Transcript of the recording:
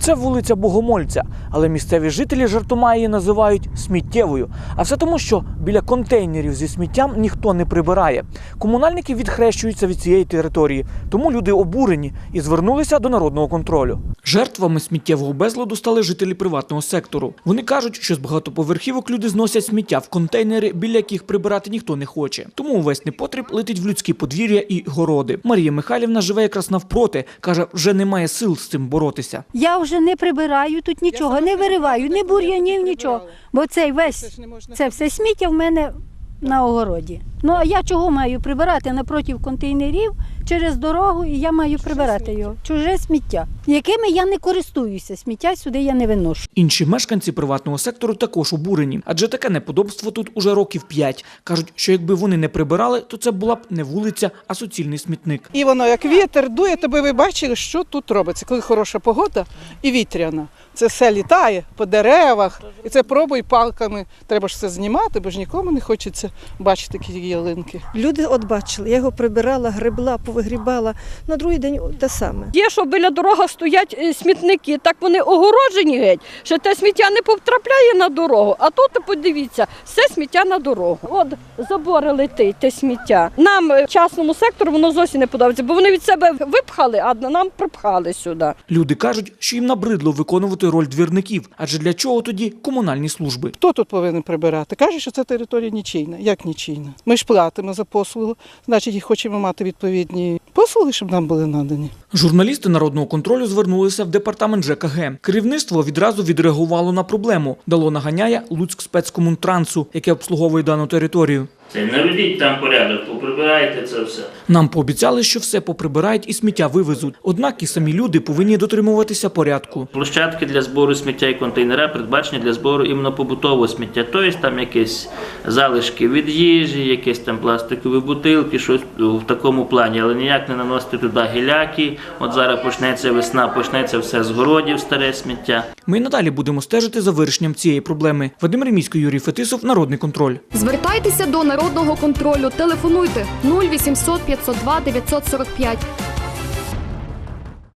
Це вулиця Богомольця, але місцеві жителі жартома її називають сміттєвою. А все тому, що біля контейнерів зі сміттям ніхто не прибирає. Комунальники відхрещуються від цієї території, тому люди обурені і звернулися до народного контролю. Жертвами сміттєвого безладу стали жителі приватного сектору. Вони кажуть, що з багатоповерхівок люди зносять сміття в контейнери, біля яких прибирати ніхто не хоче. Тому увесь непотріб летить в людські подвір'я і городи. Марія Михайлівна живе якраз навпроти. каже, вже немає сил з цим боротися. Я вже не прибираю тут нічого, не вириваю, не бур'янів, нічого. Бо цей весь це все сміття в мене на огороді. Ну а я чого маю прибирати напроти контейнерів через дорогу, і я маю прибирати його. Чуже сміття, якими я не користуюся. Сміття сюди я не виношу. Інші мешканці приватного сектору також обурені, адже таке неподобство тут уже років п'ять. кажуть, що якби вони не прибирали, то це була б не вулиця, а суцільний смітник. І воно як вітер дує, то би ви бачили, що тут робиться, коли хороша погода і вітряна. Це все літає по деревах, і це пробуй палками. Треба ж все знімати, бо ж нікому не хочеться бачити такі ялинки. Люди от бачили, я його прибирала, гребла, повигрібала. На другий день те саме. Є, що біля дороги стоять е, смітники, так вони огороджені геть, що те сміття не потрапляє на дорогу. А тут подивіться, все сміття на дорогу. От забори летить, те сміття. Нам, е, частному сектору, воно зовсім не подобається, бо вони від себе випхали, а нам припхали сюди. Люди кажуть, що їм набридло виконувати роль двірників, адже для чого тоді комунальні служби? Хто тут повинен прибирати? Каже, що це територія нічийна. Як нічийна? Ми ж платимо за послугу, значить, і хочемо мати відповідні послуги, щоб нам були надані. Журналісти народного контролю звернулися в департамент ЖКГ. Керівництво відразу відреагувало на проблему. Дало наганяє Луцьк спецкомунтрансу, яке обслуговує дану територію. Це наведіть там порядок, поприбирайте це все. Нам пообіцяли, що все поприбирають і сміття вивезуть. Однак і самі люди повинні дотримуватися порядку. Площадки для збору сміття і контейнера передбачені для збору іменно побутового сміття. Тобто там якісь залишки від їжі, якісь там пластикові бутилки, щось в такому плані, але ніяк не наносити туди гіляки. От зараз почнеться весна, почнеться все з городів, старе сміття. Ми й надалі будемо стежити за вирішенням цієї проблеми. Вадим Ремісько, Юрій Фетисов, Народний контроль. Звертайтеся до народного контролю. Телефонуйте 0800 502 945